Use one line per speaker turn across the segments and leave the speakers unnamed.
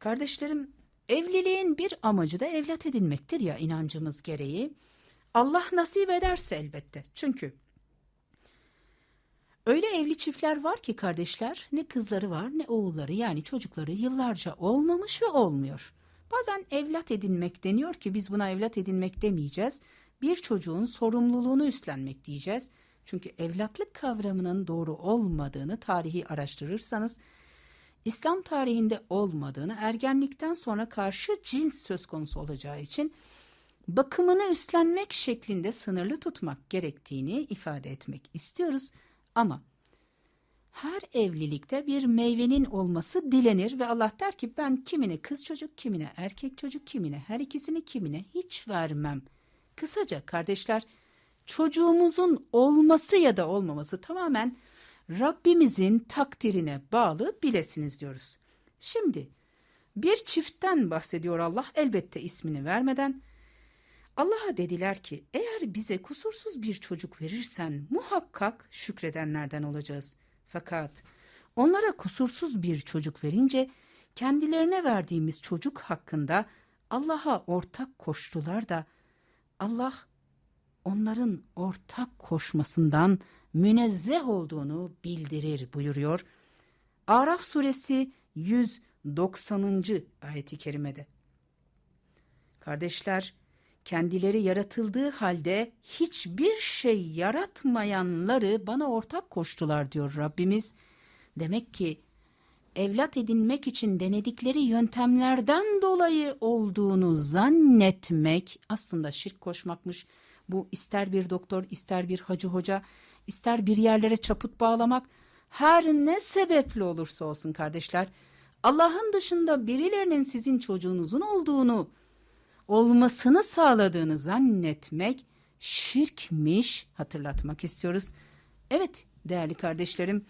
Kardeşlerim, evliliğin bir amacı da evlat edinmektir ya inancımız gereği. Allah nasip ederse elbette. Çünkü öyle evli çiftler var ki kardeşler ne kızları var ne oğulları yani çocukları yıllarca olmamış ve olmuyor. Bazen evlat edinmek deniyor ki biz buna evlat edinmek demeyeceğiz. Bir çocuğun sorumluluğunu üstlenmek diyeceğiz. Çünkü evlatlık kavramının doğru olmadığını tarihi araştırırsanız İslam tarihinde olmadığını ergenlikten sonra karşı cins söz konusu olacağı için bakımını üstlenmek şeklinde sınırlı tutmak gerektiğini ifade etmek istiyoruz. Ama her evlilikte bir meyvenin olması dilenir ve Allah der ki ben kimine kız çocuk, kimine erkek çocuk, kimine her ikisini, kimine hiç vermem. Kısaca kardeşler çocuğumuzun olması ya da olmaması tamamen Rabbimizin takdirine bağlı bilesiniz diyoruz. Şimdi bir çiftten bahsediyor Allah elbette ismini vermeden. Allah'a dediler ki eğer bize kusursuz bir çocuk verirsen muhakkak şükredenlerden olacağız. Fakat onlara kusursuz bir çocuk verince kendilerine verdiğimiz çocuk hakkında Allah'a ortak koştular da Allah onların ortak koşmasından münezzeh olduğunu bildirir buyuruyor. Araf suresi 190. ayeti kerimede. Kardeşler, kendileri yaratıldığı halde hiçbir şey yaratmayanları bana ortak koştular diyor Rabbimiz. Demek ki evlat edinmek için denedikleri yöntemlerden dolayı olduğunu zannetmek aslında şirk koşmakmış. Bu ister bir doktor, ister bir hacı hoca, ister bir yerlere çaput bağlamak, her ne sebeple olursa olsun kardeşler, Allah'ın dışında birilerinin sizin çocuğunuzun olduğunu, olmasını sağladığını zannetmek şirkmiş hatırlatmak istiyoruz. Evet değerli kardeşlerim,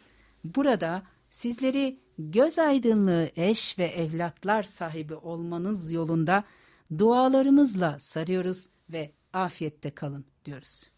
burada sizleri göz aydınlığı eş ve evlatlar sahibi olmanız yolunda dualarımızla sarıyoruz ve afiyette kalın diyoruz.